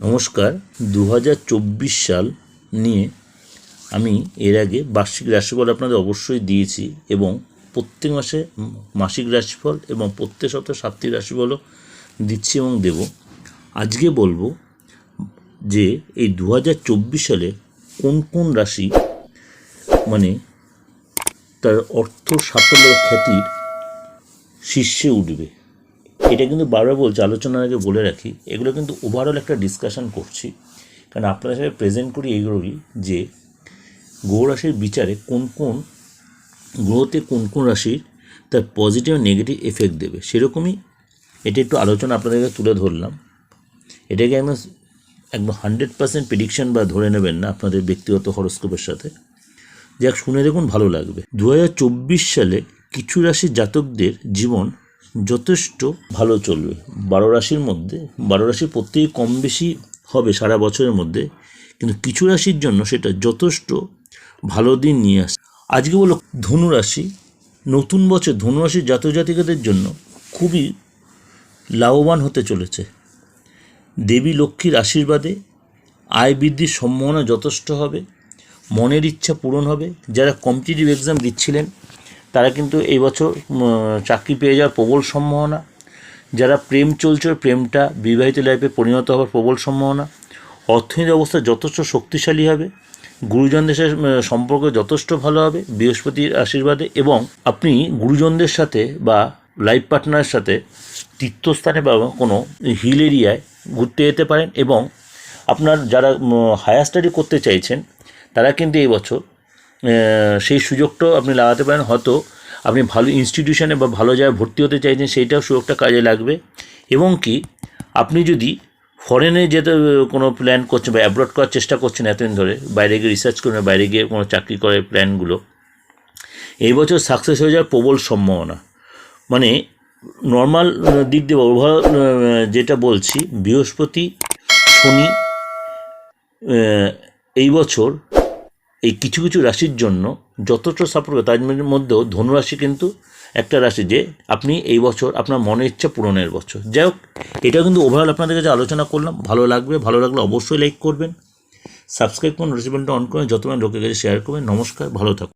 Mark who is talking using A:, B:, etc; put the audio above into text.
A: নমস্কার দু হাজার চব্বিশ সাল নিয়ে আমি এর আগে বার্ষিক রাশিফল আপনাদের অবশ্যই দিয়েছি এবং প্রত্যেক মাসে মাসিক রাশিফল এবং প্রত্যেক সপ্তাহে সাপ্তাহিক রাশিফলও দিচ্ছি এবং দেব। আজকে বলব যে এই দু হাজার চব্বিশ সালে কোন কোন রাশি মানে তার অর্থ সাফল্য খ্যাতির শীর্ষে উঠবে। এটা কিন্তু বারবার বলছি, আলোচনার আগে বলে রাখি, এগুলো কিন্তু ওভারঅল একটা ডিসকাশন করছি। কারণ আপনাদের সাথে প্রেজেন্ট করি এইগুলোই যে গ্রহ রাশির বিচারে কোন কোন গ্রহতে কোন কোন রাশির তার পজিটিভ নেগেটিভ এফেক্ট দেবে। সেরকমই এটা একটু আলোচনা আপনাদেরকে তুলে ধরলাম। এটাকে একদম একদম হান্ড্রেড পার্সেন্ট প্রেডিকশন বা ধরে নেবেন না আপনাদের ব্যক্তিগত হরস্কোপের সাথে। যাক, শুনে দেখুন, ভালো লাগবে। দু হাজার চব্বিশ সালে কিছু রাশির জাতকদের জীবন যথেষ্ট ভালো চলবে। বারো রাশির মধ্যে, বারো রাশির প্রত্যেকে কম বেশি হবে সারা বছরের মধ্যে, কিন্তু কিছু রাশির জন্য সেটা যথেষ্ট ভালো দিন নিয়ে আসে। আজকে বলো, ধনু রাশি, নতুন বছর, ধনু রাশির জাতক জাতিকাদের জন্য খুবই লাভবান হতে চলেছে। দেবী লক্ষ্মীর আশীর্বাদে আয় বৃদ্ধির সম্ভাবনা যথেষ্ট হবে, মনের ইচ্ছা পূরণ হবে। যারা কম্পিটিটিভ এক্সাম দিচ্ছিলেন তারা কিন্তু এই বছর চাকরি পেয়ে যাওয়ার প্রবল সম্ভাবনা। যারা প্রেম চলছে প্রেমটা বিবাহিত লাইফে পরিণত হওয়ার প্রবল সম্ভাবনা। অর্থনৈতিক অবস্থা যথেষ্ট শক্তিশালী হবে। গুরুজনদের সাথে সম্পর্ক যথেষ্ট ভালো হবে, বৃহস্পতির আশীর্বাদে এবং আপনি গুরুজনদের সাথে বা লাইফ পার্টনারের সাথে তীর্থস্থানে বা কোনো হিল এরিয়ায় ঘুরতে যেতে পারেন এবং আপনার যারা হায়ার স্টাডি করতে চাইছেন, তারা কিন্তু এই বছর সেই সুযোগটাও আপনি লাগাতে পারেন। হয়তো আপনি ভালো ইনস্টিটিউশনে বা ভালো জায়গায় ভর্তি হতে চাইছেন, সেইটাও সুযোগটা কাজে লাগবে। এবং কি, আপনি যদি ফরেনে যেতে কোনো প্ল্যান করছেন বা অ্যাব্রড করার চেষ্টা করছেন এতদিন ধরে, বাইরে গিয়ে রিসার্চ করবেন বাইরে গিয়ে কোনো চাকরি করার প্ল্যানগুলো এই বছর সাকসেস হয়ে যাওয়ার প্রবল সম্ভাবনা। মানে নর্মাল দিক দিয়ে ওভার যেটা বলছি, বৃহস্পতি, শনি এই বছর এই কিছু কিছু রাশির জন্য যথেষ্ট সাপোর্ট তার মধ্যেও ধনুরাশি কিন্তু একটা রাশি যে আপনি এই বছর আপনার মনের ইচ্ছা পূরণের বছর। যাই হোক, এটাও কিন্তু ওভারঅল আপনাদের কাছে আলোচনা করলাম। ভালো লাগবে, ভালো লাগলে অবশ্যই লাইক করবেন। সাবস্ক্রাইব করুন নোটিফিকেশনটা অন করুন যত লোকের কাছে শেয়ার করবেন। নমস্কার, ভালো থাকুন।